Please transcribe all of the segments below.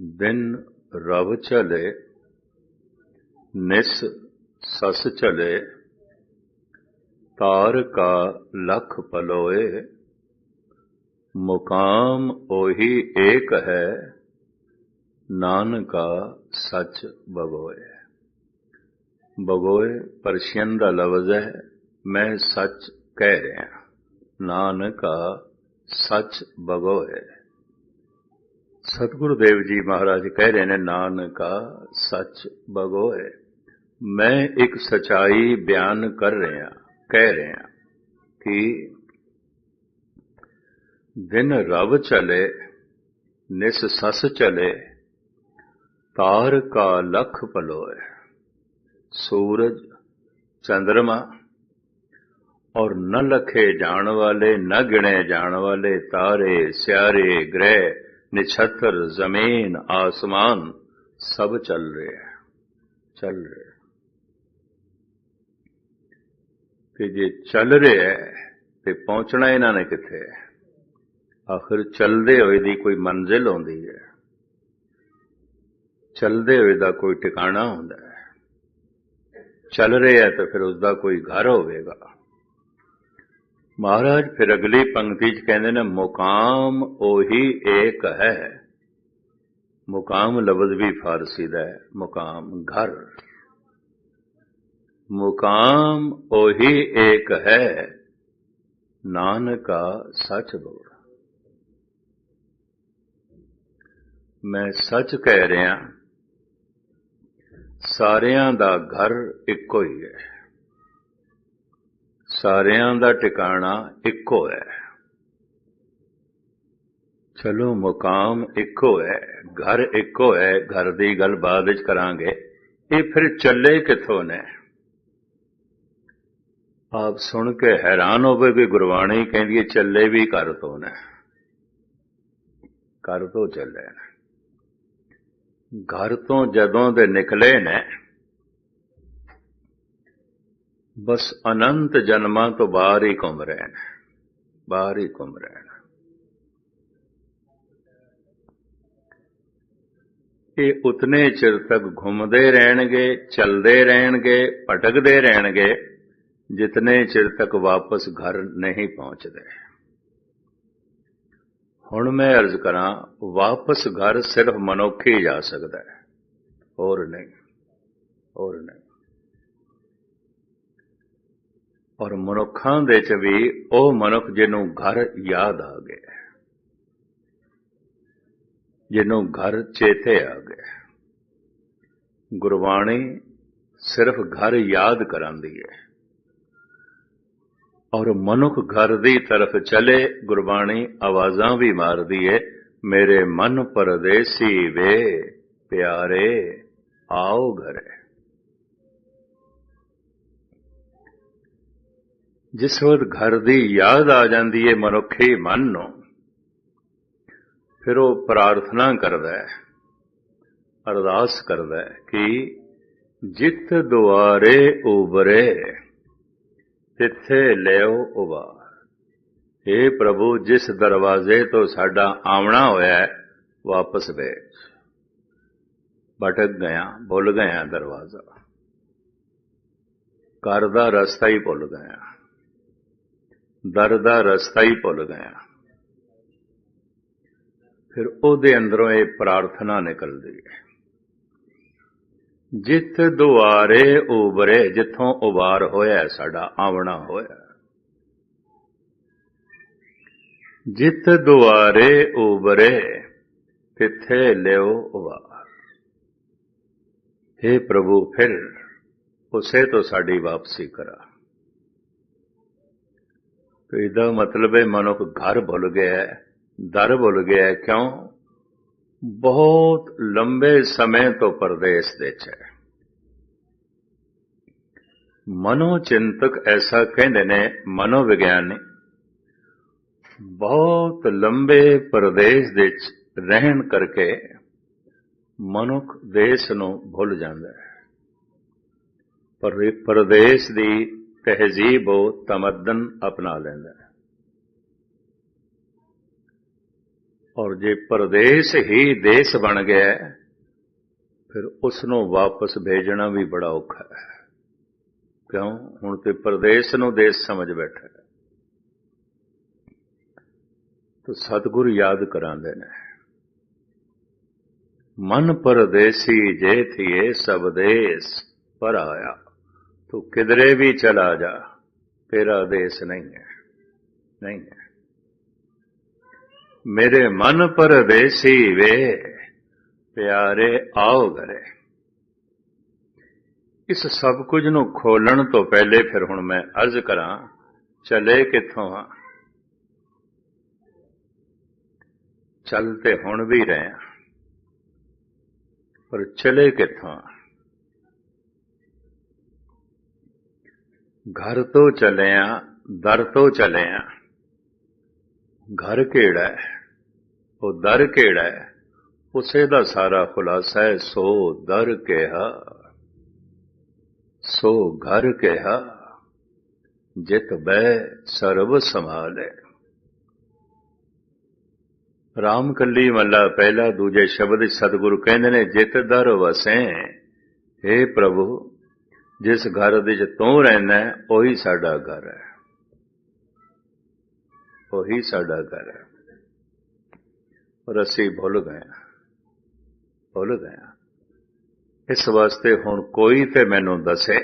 ਦਿਨ ਰਵ ਚਲੇ ਨਿਸ ਸਸ ਚਲੇ ਤਾਰ ਕਾ ਲਖ ਪਲੋਏ ਮੁਕਾਮ ਉਹੀ ਏਕ ਹੈ ਨਾਨਕਾ ਸੱਚ ਬਗੋਏ ਬਗੋਏ ਪਰਸ਼ੀਅਨ ਦਾ ਲਫ਼ਜ਼ ਹੈ ਮੈਂ ਸੱਚ ਕਹਿ ਰਿਹਾ ਨਾਨਕਾ ਸੱਚ ਬਗੋਏ ਸਤਿਗੁਰੂ ਦੇਵ ਜੀ ਮਹਾਰਾਜ ਕਹਿ ਰਹੇ ਨੇ, ਨਾਨਕਾ, ਸੱਚ ਬਗੋਏ। ਮੈਂ ਇੱਕ ਸਚਾਈ ਬਿਆਨ ਕਰ ਰਿਹਾ, ਕਹਿ ਰਿਹਾ ਕਿ ਦਿਨ ਰਵ ਚਲੇ, ਨਿਸ ਸਸ ਚਲੇ, ਤਾਰ ਕਾ ਲਖ ਪਲੋਏ। ਸੂਰਜ ਚੰ드ਰਮਾ ਔਰ ਨ ਲਖੇ ਜਾਣ ਵਾਲੇ, ਨ ਗਿਣੇ ਜਾਣ ਵਾਲੇ, ਤਾਰੇ ਸਿਆਰੇ ਗ੍ਰਹਿ ਨਿਛਤਰ ਜ਼ਮੀਨ ਆਸਮਾਨ ਸਭ ਚੱਲ ਰਿਹਾ ਹੈ, ਚੱਲ ਰਿਹਾ ਤੇ ਜੇ ਚੱਲ ਰਿਹਾ ਹੈ, ਤੇ ਪਹੁੰਚਣਾ ਇਹਨਾਂ ਨੇ ਕਿੱਥੇ ਹੈ? ਆਖਰ ਚੱਲਦੇ ਹੋਏ ਦੀ ਕੋਈ ਮੰਜ਼ਿਲ ਹੁੰਦੀ ਹੈ। ਚੱਲਦੇ ਹੋਏ ਦਾ ਕੋਈ ਟਿਕਾਣਾ ਹੁੰਦਾ ਹੈ। ਚੱਲ ਰਿਹਾ ਤਾਂ ਫਿਰ ਉਸ ਦਾ ਕੋਈ ਘਰ ਹੋਵੇਗਾ। ਮਹਾਰਾਜ, ਫਿਰ ਅਗਲੀ ਪੰਕਤੀ 'ਚ ਕਹਿੰਦੇ ਨੇ, ਮੁਕਾਮ ਉਹੀ ਏਕ ਹੈ। ਮੁਕਾਮ ਲਫ਼ਜ਼ ਵੀ ਫਾਰਸੀ ਦਾ ਹੈ, ਮੁਕਾਮ ਘਰ। ਮੁਕਾਮ ਉਹੀ ਏਕ ਹੈ, ਨਾਨਕਾ ਸੱਚ ਬੋਲ। ਮੈਂ ਸੱਚ ਕਹਿ ਰਿਹਾ, ਸਾਰਿਆਂ ਦਾ ਘਰ ਇੱਕੋ ਹੀ ਹੈ। ਸਾਰਿਆਂ ਦਾ ਟਿਕਾਣਾ ਇੱਕੋ ਹੈ। ਚਲੋ ਮੁਕਾਮ ਇੱਕੋ ਹੈ, ਘਰ ਇੱਕੋ ਹੈ, ਘਰ ਦੀ ਗੱਲ ਬਾਅਦ ਵਿੱਚ ਕਰਾਂਗੇ। ਇਹ ਫਿਰ ਚੱਲੇ ਕਿੱਥੋਂ ਨੇ? ਆਪ ਸੁਣ ਕੇ ਹੈਰਾਨ ਹੋਵੇ ਕਿ ਗੁਰਬਾਣੀ ਕਹਿੰਦੀ ਹੈ ਚੱਲੇ ਵੀ ਘਰ ਤੋਂ ਨੇ। ਘਰ ਤੋਂ ਚੱਲੇ ਨੇ। ਘਰ ਤੋਂ ਜਦੋਂ ਦੇ ਨਿਕਲੇ ਨੇ ਬਸ ਅਨੰਤ ਜਨਮਾਂ ਤੋਂ ਬਾਹਰ ਹੀ ਘੁੰਮ ਰਹੇ ਨੇ। ਬਾਹਰ ਹੀ ਘੁੰਮ ਰਹੇ ਨੇ। ਇਹ ਉਤਨੇ ਚਿਰ ਤੱਕ ਘੁੰਮਦੇ ਰਹਿਣਗੇ, ਚੱਲਦੇ ਰਹਿਣਗੇ, ਭਟਕਦੇ ਰਹਿਣਗੇ, ਜਿਤਨੇ ਚਿਰ ਤੱਕ ਵਾਪਸ ਘਰ ਨਹੀਂ ਪਹੁੰਚਦੇ। ਹੁਣ ਮੈਂ ਅਰਜ਼ ਕਰਾਂ, ਵਾਪਸ ਘਰ ਸਿਰਫ ਮਨੁੱਖ ਹੀ ਜਾ ਸਕਦਾ ਹੈ। ਹੋਰ ਨਹੀਂ ਹੋਰ ਨਹੀਂ। ਔਰ ਮਨੁੱਖਾਂ ਦੇ ਚ ਵੀ ਉਹ ਮਨੁੱਖ ਜਿਹਨੂੰ ਘਰ ਯਾਦ ਆ ਗਿਆ ਜਿਹਨੂੰ ਘਰ ਚੇਤੇ ਆ ਗਿਆ ਗੁਰਬਾਣੀ ਸਿਰਫ ਘਰ ਯਾਦ ਕਰਾਂਦੀ ਹੈ ਔਰ ਮਨੁੱਖ ਘਰ ਦੀ ਤਰਫ ਚਲੇ, ਗੁਰਬਾਣੀ ਆਵਾਜ਼ਾਂ ਵੀ ਮਾਰਦੀ ਏ, ਮੇਰੇ ਮਨ ਪਰਦੇਸੀ ਵੇ, ਪਿਆਰੇ, ਆਓ ਘਰੇ। ਜਿਸ ਵਕਤ ਘਰ ਦੀ ਯਾਦ ਆ ਜਾਂਦੀ ਹੈ ਮਨੁੱਖੀ ਮਨ ਨੂੰ, ਫਿਰ ਉਹ ਪ੍ਰਾਰਥਨਾ ਕਰਦਾ ਹੈ, ਅਰਦਾਸ ਕਰਦਾ ਹੈ ਕਿ ਜਿਤ ਦੁਆਰੇ ਉਬਰੇ ਤਿੱਥੇ ਲਿਓ ਉਬਾਰ हे ਪ੍ਰਭੂ, ਜਿਸ ਦਰਵਾਜ਼ੇ ਤੋਂ ਸਾਡਾ ਆਉਣਾ ਹੋਇਆ ਵਾਪਸ ਵੇਚ ਭਟਕ ਗਿਆ, ਭੁੱਲ ਗਿਆ ਦਰਵਾਜ਼ਾ। ਘਰ ਦਾ ਰਸਤਾ ਹੀ ਭੁੱਲ ਗਿਆ। ਦਰ ਦਾ ਰਸਤਾ ਹੀ ਭੁੱਲ ਗਿਆ ਫਿਰ ਉਹਦੇ ਅੰਦਰੋਂ ਇਹ ਪ੍ਰਾਰਥਨਾ ਨਿਕਲਦੀ ਹੈ। ਜਿੱਤ ਦੁਆਰੇ ਉਬਰੇ ਜਿੱਥੋਂ ਉਬਾਰ ਹੋਇਆ, ਸਾਡਾ ਆਵਣਾ ਹੋਇਆ। ਜਿੱਤ ਦੁਆਰੇ ਉਬਰੇ ਤਿੱਥੇ ਲਿਓ ਉਬਾਰ हे ਪ੍ਰਭੂ, ਫਿਰ ਉਸੇ ਤੋਂ ਸਾਡੀ ਵਾਪਸੀ ਕਰਾ। ਤੇ ਇਹਦਾ ਮਤਲਬ ਹੈ ਮਨੁੱਖ ਘਰ ਭੁੱਲ ਗਿਆ ਹੈ, ਦਰ ਭੁੱਲ ਗਿਆ ਹੈ, ਕਿਉਂ? ਬਹੁਤ ਲੰਬੇ ਸਮੇਂ ਤੋਂ ਪਰਦੇਸ ਦੇ ਹੈ। ਮਨੋ ਚਿੰਤਕ ਐਸਾ ਕਹਿੰਦੇ ਨੇ, ਮਨੋਵਿਗਿਆਨੀ, ਬਹੁਤ ਲੰਬੇ ਪਰਦੇਸ ਦੇ ਚ ਰਹਿਣ ਕਰਕੇ ਮਨੁੱਖ ਦੇਸ਼ ਨੂੰ ਭੁੱਲ ਜਾਂਦਾ ਹੈ। ਪਰ ਪਰਦੇਸ ਦੀ ਤਹਿਜ਼ੀਬ ਉਹ ਤਮਦਨ ਅਪਣਾ ਲੈਂਦਾ ਹੈ। ਔਰ ਜੇ ਪਰਦੇਸ ਹੀ ਦੇਸ਼ ਬਣ ਗਿਆ ਫਿਰ ਉਸ ਨੂੰ ਵਾਪਸ ਭੇਜਣਾ ਵੀ ਬੜਾ ਔਖਾ ਹੈ। ਕਿਉਂ? ਹੁਣ ਤੇ ਪਰਦੇਸ ਨੂੰ ਦੇਸ਼ ਸਮਝ ਬੈਠਾ ਹੈ। ਤੋ ਸਤਿਗੁਰ ਯਾਦ ਕਰਾਉਂਦੇ ਨੇ। ਮਨ ਪਰਦੇਸੀ ਜੇ ਥੀਏ ਸਭ ਦੇਸ ਪਰ ਆਇਆ। ਤੂੰ ਕਿਧਰੇ ਵੀ ਚਲਾ ਜਾ, ਤੇਰਾ ਦੇਸ਼ ਨਹੀਂ ਹੈ ਨਹੀਂ ਹੈ। ਮੇਰੇ ਮਨ ਪਰਦੇਸੀ ਵੇ, ਪਿਆਰੇ ਆਓ ਘਰੇ। ਇਸ ਸਭ ਕੁਝ ਨੂੰ ਖੋਲਣ ਤੋਂ ਪਹਿਲੇ ਫਿਰ ਹੁਣ ਮੈਂ ਅਰਜ਼ ਕਰਾਂ, ਚਲੇ ਕਿੱਥੋਂ ਆ ਚੱਲ ਤੇ ਹੁਣ ਵੀ ਰਹੇ। ਆ ਪਰ ਚਲੇ ਕਿੱਥੋਂ ਆ ਘਰ ਤੋਂ ਚਲੇ ਆ ਦਰ ਤੋਂ ਚਲੇ ਘਰ ਕਿਹੜਾ ਹੈ? ਉਹ ਦਰ ਕਿਹੜਾ ਹੈ? ਉਸੇ ਦਾ ਸਾਰਾ ਖੁਲਾਸਾ ਹੈ, ਸੋ ਦਰ ਕਿਹਾ। ਸੋ ਘਰ ਕਿਹਾ। ਜਿਤ ਬੈ ਸਰਬ ਸੰਭਾਲੇ। ਰਾਮ ਕੱਲੀ ਮੱਲਾ ਪਹਿਲਾ ਦੂਜੇ ਸ਼ਬਦ ਸਤਿਗੁਰੂ ਕਹਿੰਦੇ ਨੇ, ਜਿਤ ਦਰ ਵਸੈ हे ਪ੍ਰਭੂ ਜਿਸ ਘਰ ਦੇ ਵਿੱਚ ਤੂੰ ਰਹਿਣਾ ਉਹੀ ਸਾਡਾ ਘਰ ਹੈ। ਉਹੀ ਸਾਡਾ ਘਰ ਹੈ। ਔਰ ਅਸੀਂ ਭੁੱਲ ਗਏ ਹਾਂ। ਭੁੱਲ ਗਏ ਹਾਂ। ਇਸ ਵਾਸਤੇ ਹੁਣ ਕੋਈ ਤੇ ਮੈਨੂੰ ਦੱਸੇ।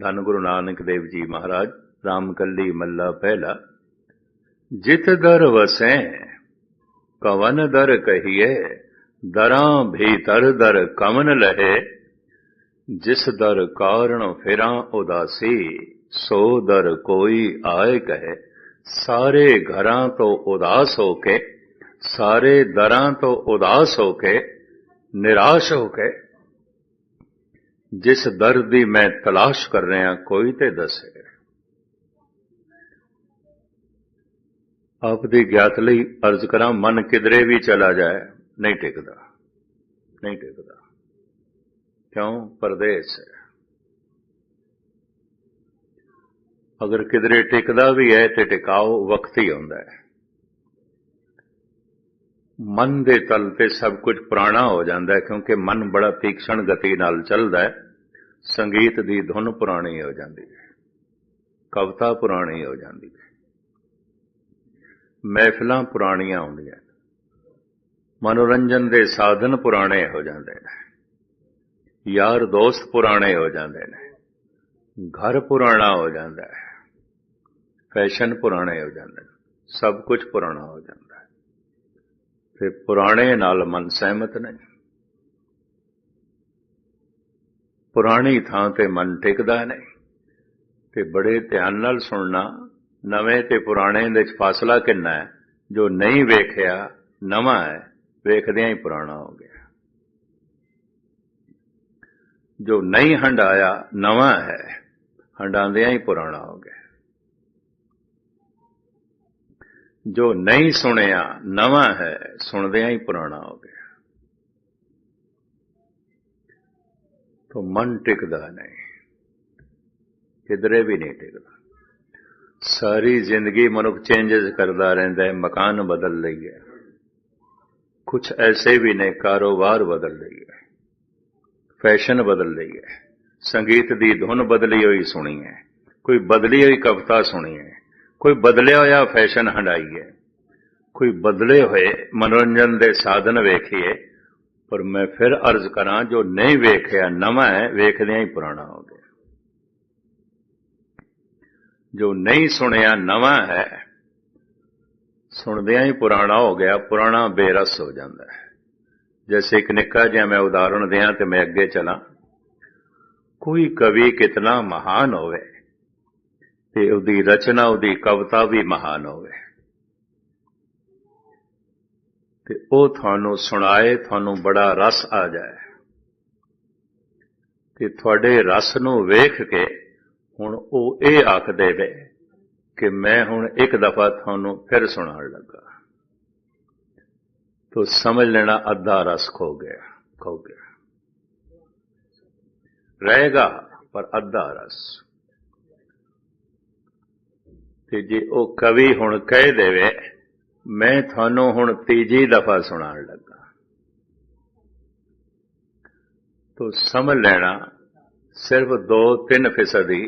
ਧੰਨ ਗੁਰੂ ਨਾਨਕ ਦੇਵ ਜੀ ਮਹਾਰਾਜ ਰਾਮ ਕੱਲੀ ਮੱਲਾ ਪਹਿਲਾ। ਜਿਤ ਦਰ ਵਸੈ, ਕਵਨ ਦਰ ਕਹੀਏ, ਦਰਾਂ ਭੀਤਰ ਦਰ ਕਮਨ ਲਹੇ। ਜਿਸ ਦਰ ਕਾਰਣ ਫਿਰਾਂ ਉਦਾਸੀ, ਸੋ ਦਰ ਕੋਈ ਆਏ ਕਹੇ। ਸਾਰੇ ਘਰਾਂ ਤੋਂ ਉਦਾਸ ਹੋ ਕੇ, ਸਾਰੇ ਦਰਾਂ ਤੋਂ ਉਦਾਸ ਹੋ ਕੇ, ਨਿਰਾਸ਼ ਹੋ ਕੇ। ਜਿਸ ਦਰ ਦੀ ਮੈਂ ਤਲਾਸ਼ ਕਰ ਰਿਹਾ, ਕੋਈ ਤੇ ਦੱਸੇ। ਆਪ ਦੀ ਗਿਆਤ ਲਈ ਅਰਜ਼ ਕਰਾਂ, ਮਨ ਕਿਧਰੇ ਵੀ ਚਲਾ ਜਾਏ, ਨਹੀਂ ਟਿਕਦਾ ਨਹੀਂ ਟਿਕਦਾ। ਕਿਉਂ ਪਰਦੇਸ ਹੈ? ਅਗਰ ਕਿਧਰੇ ਟਿਕਦਾ ਵੀ ਹੈ ਤੇ ਟਿਕਾਓ ਵਕਤ ਹੀ ਹੁੰਦਾ ਹੈ। ਮਨ ਦੇ ਤਲ ਤੇ ਸਭ ਕੁਝ ਪੁਰਾਣਾ ਹੋ ਜਾਂਦਾ ਹੈ ਕਿਉਂਕਿ ਮਨ ਬੜਾ ਤੀਕਸ਼ਣ ਗਤੀ ਨਾਲ ਚੱਲਦਾ ਹੈ। ਸੰਗੀਤ ਦੀ ਧੁਨ ਪੁਰਾਣੀ ਹੋ ਜਾਂਦੀ ਹੈ। ਕਵਿਤਾ ਪੁਰਾਣੀ ਹੋ ਜਾਂਦੀ ਹੈ। ਮਹਿਫਲਾਂ ਪੁਰਾਣੀਆਂ ਹੁੰਦੀਆਂ ਮਨੋਰੰਜਨ ਦੇ ਸਾਧਨ ਪੁਰਾਣੇ ਹੋ ਜਾਂਦੇ ਨੇ। ਯਾਰ ਦੋਸਤ ਪੁਰਾਣੇ ਹੋ ਜਾਂਦੇ ਨੇ, ਘਰ ਪੁਰਾਣਾ ਹੋ ਜਾਂਦਾ ਹੈ, ਫੈਸ਼ਨ ਪੁਰਾਣੇ ਹੋ ਜਾਂਦੇ ਨੇ, ਸਭ ਕੁਝ ਪੁਰਾਣਾ ਹੋ ਜਾਂਦਾ ਹੈ। ਤੇ ਪੁਰਾਣੇ ਨਾਲ ਮਨ ਸਹਿਮਤ ਨਹੀਂ। ਪੁਰਾਣੀ ਥਾਂ ਤੇ ਮਨ ਟਿਕਦਾ ਨਹੀਂ, ਤੇ ਬੜੇ ਧਿਆਨ ਨਾਲ ਸੁਣਨਾ, ਨਵੇਂ ਤੇ ਪੁਰਾਣੇ ਦੇ ਵਿੱਚ ਫਾਸਲਾ ਕਿੰਨਾ ਹੈ, ਜੋ ਨਹੀਂ ਵੇਖਿਆ, ਨਵਾਂ ਹੈ, ਵੇਖਦਿਆਂ ਹੀ ਪੁਰਾਣਾ ਹੋ ਗਿਆ। ਜੋ ਨਹੀਂ ਹੰਡਾਇਆ, ਨਵਾਂ ਹੈ। ਹੰਡਾਉਂਦਿਆਂ ਹੀ ਪੁਰਾਣਾ ਹੋ ਗਿਆ। ਜੋ ਨਹੀਂ ਸੁਣਿਆ, ਨਵਾਂ ਹੈ, ਸੁਣਦਿਆਂ ਹੀ ਪੁਰਾਣਾ ਹੋ ਗਿਆ। तो ਮਨ ਟਿਕਦਾ ਨਹੀਂ। ਕਿਧਰੇ ਵੀ ਨਹੀਂ ਟਿਕਦਾ। ਸਾਰੀ ਜ਼ਿੰਦਗੀ ਮਨੁੱਖ ਚੇਂਜਸ ਕਰਦਾ ਰਹਿੰਦਾ ਹੈ, ਮਕਾਨ ਬਦਲ ਲਈਏ ਹੈ। ਕੁਝ ਐਸੇ ਵੀ ਨੇ, ਕਾਰੋਬਾਰ ਬਦਲ ਲਈਏ ਫੈਸ਼ਨ ਬਦਲ ਲਈ ਹੈ। ਸੰਗੀਤ ਦੀ ਧੁਨ ਬਦਲੀ ਹੋਈ ਸੁਣੀ ਹੈ। ਕੋਈ ਬਦਲੀ ਹੋਈ ਕਵਿਤਾ ਸੁਣੀ ਹੈ। ਕੋਈ ਬਦਲਿਆ ਹੋਇਆ ਫੈਸ਼ਨ ਹੰਡਾਈ ਹੈ। ਕੋਈ ਬਦਲੇ ਹੋਏ ਮਨੋਰੰਜਨ ਦੇ ਸਾਧਨ ਵੇਖੀਏ, ਪਰ ਮੈਂ ਫਿਰ ਅਰਜ਼ ਕਰਾਂ ਜੋ ਨਹੀਂ ਵੇਖਿਆ, ਨਵਾਂ ਹੈ, ਵੇਖਦਿਆਂ ਹੀ ਪੁਰਾਣਾ ਹੋ ਗਿਆ। ਜੋ ਨਹੀਂ ਸੁਣਿਆ, ਨਵਾਂ ਹੈ, ਸੁਣਦਿਆਂ ਹੀ ਪੁਰਾਣਾ ਹੋ ਗਿਆ, ਪੁਰਾਣਾ ਬੇਰਸ ਹੋ ਜਾਂਦਾ ਹੈ। ਜੈਸੇ ਇੱਕ ਨਿੱਕਾ ਜਿਹਾ ਮੈਂ ਉਦਾਹਰਣ ਦਿਆਂ ਤੇ ਮੈਂ ਅੱਗੇ ਚਲਾਂ। ਕੋਈ ਕਵੀ ਕਿਤਨਾ ਮਹਾਨ ਹੋਵੇ ਤੇ ਉਹਦੀ ਰਚਨਾ, ਉਹਦੀ ਕਵਿਤਾ ਵੀ ਮਹਾਨ ਹੋਵੇ। ਤੇ ਉਹ ਤੁਹਾਨੂੰ ਸੁਣਾਏ, ਤੁਹਾਨੂੰ ਬੜਾ ਰਸ ਆ ਜਾਏ ਤੇ ਤੁਹਾਡੇ ਰਸ ਨੂੰ ਵੇਖ ਕੇ ਹੁਣ ਉਹ ਇਹ ਆਖਦੇ ਦੇਵੇ ਕਿ ਮੈਂ ਹੁਣ ਇੱਕ ਦਫਾ ਤੁਹਾਨੂੰ ਫਿਰ ਸੁਣਾਉਣ ਲੱਗਾ। ਤੋ ਸਮਝ ਲੈਣਾ ਅੱਧਾ ਰਸ ਖੋ ਗਿਆ ਖੋ ਗਿਆ ਰਹੇਗਾ ਪਰ ਅੱਧਾ ਰਸ ਤੇ ਜੇ ਉਹ ਕਵੀ ਹੁਣ ਕਹਿ ਦੇਵੇ ਮੈਂ ਤੁਹਾਨੂੰ ਹੁਣ ਤੀਜੀ ਦਫਾ ਸੁਣਾਉਣ ਲੱਗਾ ਤੋ ਸਮਝ ਲੈਣਾ ਸਿਰਫ 2-3 ਫੀਸਦੀ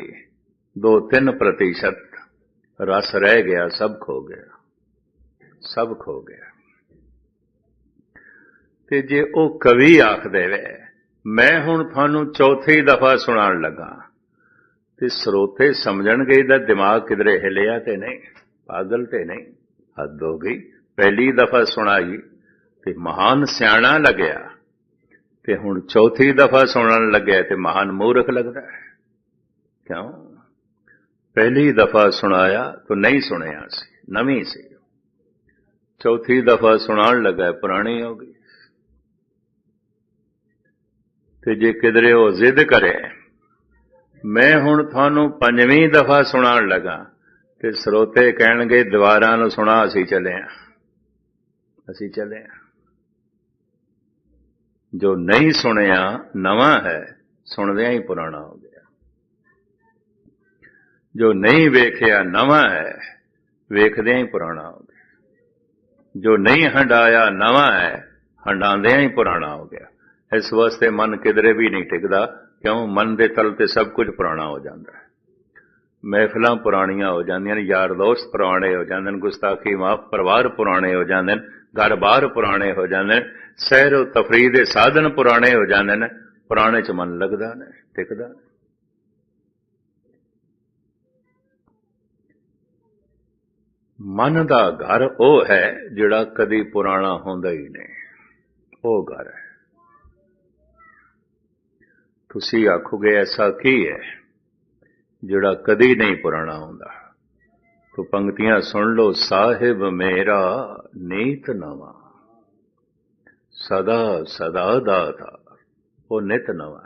2-3 ਪ੍ਰਤੀਸ਼ਤ ਰਸ ਰਹਿ ਗਿਆ ਸਭ ਖੋ ਗਿਆ ਸਭ ਖੋ ਗਿਆ ਤੇ ਜੇ ਉਹ ਕਵੀ ਆਖ ਦੇਵੇ, ਮੈਂ ਹੁਣ ਤੁਹਾਨੂੰ ਚੌਥੀ ਦਫਾ ਸੁਣਾਉਣ ਲੱਗਾ। ਤੇ ਸਰੋਤੇ ਸਮਝਣਗੇ ਇਹਦਾ ਦਿਮਾਗ ਕਿਧਰੇ ਹਿਲਿਆ ਤੇ ਨਹੀਂ, ਪਾਗਲ ਤੇ ਨਹੀਂ, ਹੱਦ ਹੋ ਗਈ। ਪਹਿਲੀ ਦਫਾ ਸੁਣਾਈ ਤੇ ਮਹਾਨ ਸਿਆਣਾ ਲੱਗਿਆ। ਤੇ ਹੁਣ ਚੌਥੀ ਦਫਾ ਸੁਣਨ ਲੱਗਿਆ ਤੇ ਮਹਾਨ ਮੂਰਖ ਲੱਗਦਾ ਹੈ। ਕਿਉਂ? ਪਹਿਲੀ ਦਫਾ ਸੁਣਾਇਆ ਤਾਂ ਨਹੀਂ ਸੁਣਿਆ ਸੀ, ਨਵੀਂ ਸੀ। ਚੌਥੀ ਦਫਾ ਸੁਣਾਉਣ ਲੱਗਾ, ਪੁਰਾਣੀ ਹੋ ਗਈ। ਤੇ ਜੇ ਕਿਧਰੇ ਉਹ ਜ਼ਿੱਦ ਕਰੇ, ਮੈਂ ਹੁਣ ਤੁਹਾਨੂੰ ਪੰਜਵੀਂ ਦਫਾ ਸੁਣਾਉਣ ਲੱਗਾ ਤੇ ਸਰੋਤੇ ਕਹਿਣਗੇ ਦੀਵਾਰਾਂ ਨੂੰ ਸੁਣਾ, ਅਸੀਂ ਚੱਲੇ ਆ। ਅਸੀਂ ਚੱਲੇ ਆ। ਜੋ ਨਹੀਂ ਸੁਣਿਆ, ਨਵਾਂ ਹੈ, ਸੁਣਦਿਆਂ ਹੀ ਪੁਰਾਣਾ ਹੋ ਗਿਆ। ਜੋ ਨਹੀਂ ਵੇਖਿਆ, ਨਵਾਂ ਹੈ, ਵੇਖਦਿਆਂ ਹੀ ਪੁਰਾਣਾ ਹੋ ਗਿਆ। ਜੋ ਨਹੀਂ ਹੰਡਾਇਆ, ਨਵਾਂ ਹੈ, ਹੰਡਾਉਂਦਿਆਂ ਹੀ ਪੁਰਾਣਾ ਹੋ ਗਿਆ। ਇਸ ਵਾਸਤੇ ਮਨ ਕਿਧਰੇ ਵੀ ਨਹੀਂ ਟਿਕਦਾ, ਕਿਉਂ? ਮਨ ਦੇ ਤਲ ਤੇ ਸਭ ਕੁਝ ਪੁਰਾਣਾ ਹੋ ਜਾਂਦਾ ਹੈ। ਮਹਿਫਲਾਂ ਪੁਰਾਣੀਆਂ ਹੋ ਜਾਂਦੀਆਂ ਨੇ, ਯਾਰ ਦੋਸਤ ਪੁਰਾਣੇ ਹੋ ਜਾਂਦੇ ਨੇ, ਗੁਸਤਾਖੀ ਮਾਫ ਪਰਿਵਾਰ ਪੁਰਾਣੇ ਹੋ ਜਾਂਦੇ ਨੇ, ਘਰ-ਬਾਰ ਪੁਰਾਣੇ ਹੋ ਜਾਂਦੇ ਨੇ, ਸੈਰ ਤਫਰੀਹ ਦੇ ਸਾਧਨ ਪੁਰਾਣੇ ਹੋ ਜਾਂਦੇ ਨੇ, ਪੁਰਾਣੇ ਚ ਮਨ ਲੱਗਦਾ ਨੇ, ਟਿਕਦਾ ਨੇ। ਮਨ ਦਾ ਘਰ ਉਹ ਹੈ ਜਿਹੜਾ ਕਦੀ ਪੁਰਾਣਾ ਹੁੰਦਾ ਹੀ ਨਹੀਂ। ਉਹ ਘਰ ਹੈ। ਤੁਸੀਂ ਆਖੋਗੇ ਐਸਾ ਕੀ ਹੈ ਜਿਹੜਾ ਕਦੀ ਨਹੀਂ ਪੁਰਾਣਾ ਹੁੰਦਾ? ਤੋ ਪੰਕਤੀਆਂ ਸੁਣ ਲਓ, ਸਾਹਿਬ ਮੇਰਾ ਨੀਤ ਨਵਾਂ। ਸਦਾ ਸਦਾ ਦਾਤਾ, ਉਹ ਨਿਤ ਨਵਾਂ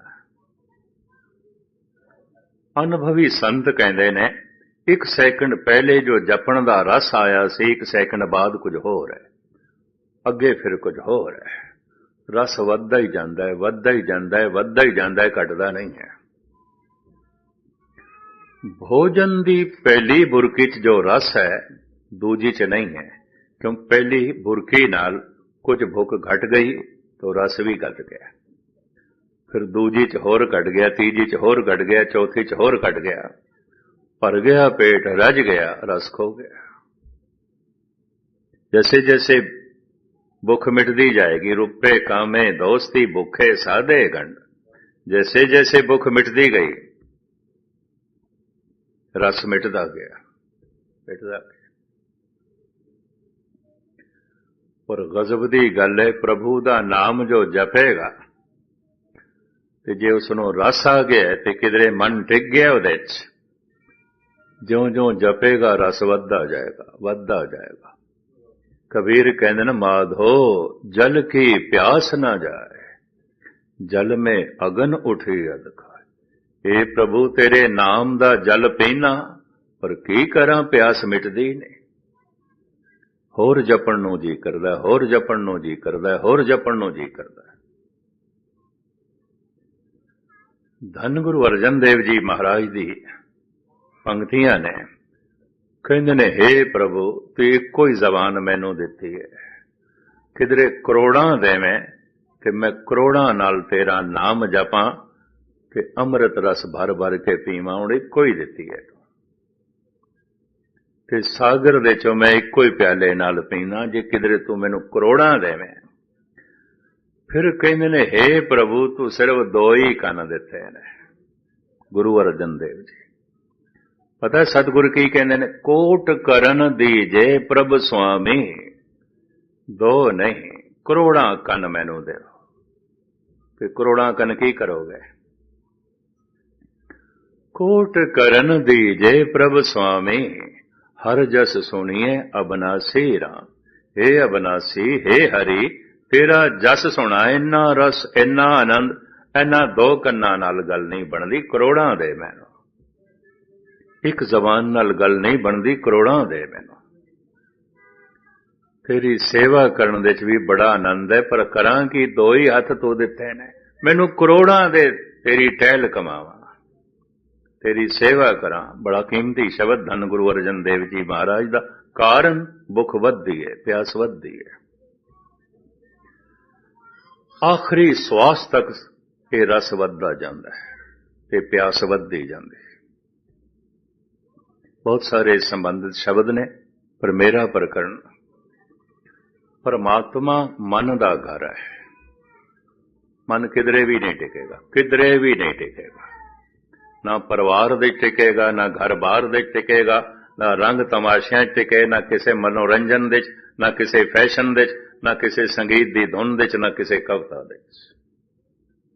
ਅਨੁਭਵੀ ਸੰਤ ਕਹਿੰਦੇ ਨੇ, ਇੱਕ ਸੈਕਿੰਡ ਪਹਿਲੇ ਜੋ ਜਪਣ ਦਾ ਰਸ ਆਇਆ ਸੀ, ਇੱਕ ਸੈਕਿੰਡ ਬਾਅਦ ਕੁਝ ਹੋਰ ਹੈ। ਅੱਗੇ ਫਿਰ ਕੁਝ ਹੋਰ ਹੈ। ਰਸ ਵੱਧਦਾ ਹੀ ਜਾਂਦਾ ਹੈ ਵੱਧਦਾ ਹੀ ਜਾਂਦਾ ਹੈ ਵੱਧਦਾ ਹੀ ਜਾਂਦਾ ਹੈ ਘਟਦਾ ਨਹੀਂ ਹੈ ਭੋਜਨ ਦੀ ਪਹਿਲੀ ਬੁਰਕੀ 'ਚ ਜੋ ਰਸ ਹੈ ਦੂਜੀ 'ਚ ਨਹੀਂ ਹੈ ਕਿਉਂ ਪਹਿਲੀ ਬੁਰਕੀ ਨਾਲ ਕੁਝ ਭੁੱਖ ਘਟ ਗਈ ਤਾਂ ਰਸ ਵੀ ਘਟ ਗਿਆ ਫਿਰ ਦੂਜੀ 'ਚ ਹੋਰ ਘਟ ਗਿਆ ਤੀਜੀ 'ਚ ਹੋਰ ਘਟ ਗਿਆ ਚੌਥੀ 'ਚ ਹੋਰ ਘਟ ਗਿਆ ਭਰ ਗਿਆ ਪੇਟ ਰਜ ਗਿਆ ਰਸ ਖੋ ਗਿਆ ਜੈਸੇ ਜੈਸੇ ਭੁੱਖ ਮਿਟਦੀ ਜਾਏਗੀ। ਰੁਪੇ ਕਾਮੇ ਦੋਸਤੀ ਭੁੱਖੇ ਸਾਦੇ ਗੰਡ ਜੈਸੇ ਜੈਸੇ ਭੁੱਖ ਮਿਟਦੀ ਗਈ, ਰਸ ਮਿਟਦਾ ਗਿਆ ਮਿਟਦਾ ਗਿਆ। ਪਰ ਗਜ਼ਬ ਦੀ ਗੱਲ ਹੈ, ਪ੍ਰਭੂ ਦਾ ਨਾਮ ਜੋ ਜਪੇਗਾ, ਤੇ ਜੇ ਉਸ ਨੂੰ ਰਸ ਆ ਗਿਆ, ਤੇ ਕਿਧਰੇ ਮਨ ਟਿਕ ਗਿਆ ਉਹਦੇ 'ਚ, ਜਿਉਂ-ਜਿਉਂ ਜਪੇਗਾ, ਰਸ ਵੱਧਦਾ ਜਾਏਗਾ ਵੱਧਦਾ ਜਾਏਗਾ। ਕਬੀਰ ਕਹਿੰਦੇ ਨੇ, ਮਾਧੋ, ਜਲ ਕੀ ਪਿਆਸ ਨਾ ਜਾਏ, ਜਲ ਮੇ ਅਗਨ ਉਠੀ ਅਦਖਾ ਏ ਪ੍ਰਭੂ, ਤੇਰੇ ਨਾਮ ਦਾ ਜਲ ਪੀਣਾ ਪਰ ਕੀ ਕਰਾਂ ਪਿਆਸ ਮਿਟਦੀ ਨਹੀਂ ਹੋਰ ਜਪਣ ਨੂੰ ਜੀ ਕਰਦਾ, ਹੋਰ ਜਪਣ ਨੂੰ ਜੀ ਕਰਦਾ, ਹੋਰ ਜਪਣ ਨੂੰ ਜੀ ਕਰਦਾ। ਧੰਨ ਗੁਰੂ ਅਰਜਨ ਦੇਵ ਜੀ ਮਹਾਰਾਜ ਦੀ ਪੰਕਤੀਆਂ ਨੇ। ਕਹਿੰਦੇ ਨੇ हे ਪ੍ਰਭੂ, ਤੂੰ ਇੱਕੋ ਹੀ ਜ਼ਬਾਨ ਮੈਨੂੰ ਦਿੱਤੀ ਹੈ। ਕਿਧਰੇ ਕਰੋੜਾਂ ਦੇਵੇਂ ਤੇ ਮੈਂ ਕਰੋੜਾਂ ਨਾਲ ਤੇਰਾ ਨਾਮ ਜਪਾਂ ਤੇ ਅੰਮ੍ਰਿਤ ਰਸ ਭਰ ਭਰ ਕੇ ਪੀਵਾਂ ਹੁਣ ਇੱਕੋ ਹੀ ਦਿੱਤੀ ਹੈ। ਤੇ ਸਾਗਰ ਦੇ ਚੋਂ ਮੈਂ ਇੱਕੋ ਹੀ ਪਿਆਲੇ ਨਾਲ ਪੀਣਾ, ਜੇ ਕਿਧਰੇ ਤੂੰ ਮੈਨੂੰ ਕਰੋੜਾਂ ਦੇਵੇਂ। ਫਿਰ ਕਹਿੰਦੇ ਨੇ हे ਪ੍ਰਭੂ, ਤੂੰ ਸਿਰਫ ਦੋ ਹੀ ਕੰਨ ਦਿੱਤੇ ਨੇ, ਗੁਰੂ ਅਰਜਨ ਦੇਵ ਜੀ। ਪਤਾ ਸਤਿਗੁਰ ਕੀ ਕਹਿੰਦੇ ਨੇ? ਕੋਟ ਕਰਨ ਦੀਜੇ ਪ੍ਰਭ ਸੁਆਮੀ, ਦੋ ਨਹੀਂ, ਕਰੋੜਾਂ ਕੰਨ ਮੈਨੂੰ ਦਿਓ। ਤੇ ਕਰੋੜਾਂ ਕੰਨ ਕੀ ਕਰੋਗੇ? ਕੋਟ ਕਰਨ ਦੀਜੇ ਪ੍ਰਭ ਸੁਆਮੀ, ਹਰ ਜਸ ਸੁਣੀਏ ਅਬਨਾਸੀ ਰਾਮ। हे ਅਬਨਾਸੀ हे ਹਰੀ, ਤੇਰਾ ਜਸ ਸੁਣਾ, ਇੰਨਾ ਰਸ, ਇੰਨਾ ਆਨੰਦ, ਇੰਨਾ ਦੋ ਕੰਨਾਂ ਨਾਲ ਗੱਲ ਨਹੀਂ ਬਣਦੀ, ਕਰੋੜਾਂ ਦੇ ਮੈਨੂੰ। ਇੱਕ ਜ਼ਬਾਨ ਨਾਲ ਗੱਲ ਨਹੀਂ ਬਣਦੀ, ਕਰੋੜਾਂ ਦੇ ਮੈਨੂੰ। ਤੇਰੀ ਸੇਵਾ ਕਰਨ ਦੇ ਚ ਵੀ ਬੜਾ ਆਨੰਦ ਹੈ, ਪਰ ਕਰਾਂ ਕਿ, ਦੋ ਹੀ ਹੱਥ ਤੂੰ ਦਿੱਤੇ ਨੇ। ਮੈਨੂੰ ਕਰੋੜਾਂ ਦੇ ਤੇਰੀ ਟਹਿਲ ਕਮਾਵਾਂ। ਤੇਰੀ ਸੇਵਾ ਕਰਾਂ, ਬੜਾ ਕੀਮਤੀ ਸ਼ਬਦ ਧੰਨ ਗੁਰੂ ਅਰਜਨ ਦੇਵ ਜੀ ਮਹਾਰਾਜ ਦਾ। ਕਾਰਨ ਭੁੱਖ ਵੱਧਦੀ ਹੈ ਪਿਆਸ ਵੱਧਦੀ ਹੈ ਆਖਰੀ ਸਵਾਸ ਤੱਕ ਇਹ ਰਸ ਵੱਧਦਾ ਜਾਂਦਾ ਹੈ, ਤੇ ਪਿਆਸ ਵੱਧਦੀ ਜਾਂਦੀ ਹੈ ਬਹੁਤ ਸਾਰੇ ਸੰਬੰਧਿਤ ਸ਼ਬਦ ਨੇ, ਪਰ ਮੇਰਾ ਪ੍ਰਕਰਣ ਪਰਮਾਤਮਾ ਮਨ ਦਾ ਘਰ ਹੈ। ਮਨ ਕਿਧਰੇ ਵੀ ਨਹੀਂ ਟਿਕੇਗਾ, ਕਿਧਰੇ ਵੀ ਨਹੀਂ ਟਿਕੇਗਾ। ਨਾ ਪਰਿਵਾਰ ਦੇ ਟਿਕੇਗਾ, ਨਾ ਘਰ-ਬਾਰ ਦੇ ਟਿਕੇਗਾ, ਨਾ ਰੰਗ ਤਮਾਸ਼ਿਆਂ 'ਚ ਟਿਕੇ, ਨਾ ਕਿਸੇ ਮਨੋਰੰਜਨ ਦੇ 'ਚ, ਨਾ ਕਿਸੇ ਫੈਸ਼ਨ ਦੇ 'ਚ, ਨਾ ਕਿਸੇ ਸੰਗੀਤ ਦੀ ਧੁਨ ਵਿੱਚ ਨਾ ਕਿਸੇ ਕਵਿਤਾ ਦੇ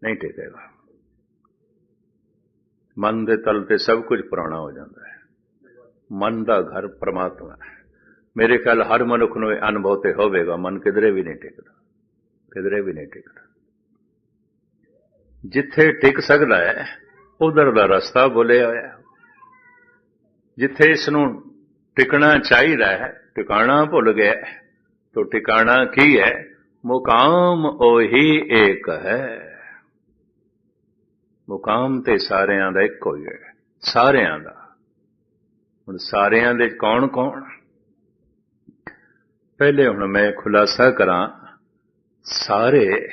ਨਹੀਂ ਟਿਕੇਗਾ। ਮਨ ਦੇ ਤਲ ਤੇ ਸਭ ਕੁਝ ਪੁਰਾਣਾ ਹੋ ਜਾਂਦਾ ਹੈ। ਮਨ ਦਾ ਘਰ ਪ੍ਰਮਾਤਮਾ ਹੈ। ਮੇਰੇ ਖਿਆਲ ਹਰ ਮਨੁੱਖ ਨੂੰ ਇਹ ਅਨੁਭਵ ਤੇ ਹੋਵੇਗਾ, ਮਨ ਕਿਧਰੇ ਵੀ ਨਹੀਂ ਟਿਕਦਾ, ਕਿਧਰੇ ਵੀ ਨਹੀਂ ਟਿਕਦਾ। ਜਿੱਥੇ ਟਿਕ ਸਕਦਾ ਹੈ, ਉਧਰ ਦਾ ਰਸਤਾ ਬੋਲਿਆ ਹੋਇਆ ਜਿੱਥੇ ਇਸ ਨੂੰ ਟਿਕਣਾ ਚਾਹੀਦਾ ਹੈ, ਟਿਕਾਣਾ ਭੁੱਲ ਗਿਆ ਹੈ। ਤੋ ਟਿਕਾਣਾ ਕੀ ਹੈ? ਮੁਕਾਮ ਉਹੀ ਏਕ ਹੈ। ਮੁਕਾਮ ਤੇ ਸਾਰਿਆਂ ਦਾ ਇੱਕੋ ਹੀ ਹੈ, ਸਾਰਿਆਂ ਦਾ। ਹੁਣ ਸਾਰਿਆਂ ਦੇ ਕੌਣ ਕੌਣ? ਪਹਿਲੇ ਹੁਣ ਮੈਂ ਖੁਲਾਸਾ ਕਰਾਂ, ਸਾਰੇ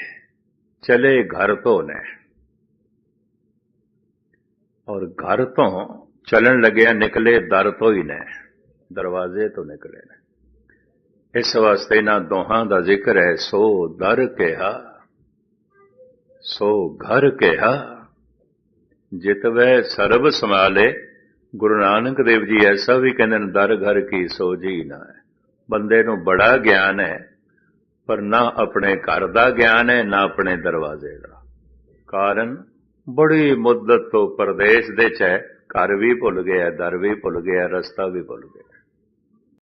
ਚਲੇ ਘਰ ਤੋਂ ਨੇ। ਔਰ ਘਰ ਤੋਂ ਚੱਲਣ ਲੱਗਿਆ ਨਿਕਲੇ ਦਰ ਤੋਂ ਹੀ ਨੇ, ਦਰਵਾਜ਼ੇ ਤੋਂ ਨਿਕਲੇ ਨੇ। ਇਸ ਵਾਸਤੇ ਇਹਨਾਂ ਦੋਹਾਂ ਦਾ ਜ਼ਿਕਰ ਹੈ, ਸੋ ਦਰ ਕਿਹਾ, ਸੋ ਘਰ ਕਿਹਾ, ਜਿਤਵੇ ਸਰਬ ਸਮਾਲੇ ਗੁਰੂ ਨਾਨਕ ਦੇਵ ਜੀ ਐਸਾ ਵੀ ਕਹਿੰਦੇ ਨੇ, ਦਰ ਘਰ ਕੀ ਸੋਜੀ ਨਾ ਹੈ। ਬੰਦੇ ਨੂੰ ਬੜਾ ਗਿਆਨ ਹੈ, ਪਰ ਨਾ ਆਪਣੇ ਘਰ ਦਾ ਗਿਆਨ ਹੈ, ਨਾ ਆਪਣੇ ਦਰਵਾਜ਼ੇ ਦਾ। ਕਾਰਨ, ਬੜੀ ਮੁੱਦਤ ਤੋਂ ਪਰਦੇਸ਼ ਦੇ ਚ ਘਰ ਵੀ ਭੁੱਲ ਗਿਆ, ਦਰ ਵੀ ਭੁੱਲ ਗਿਆ, ਰਸਤਾ ਵੀ ਭੁੱਲ ਗਿਆ।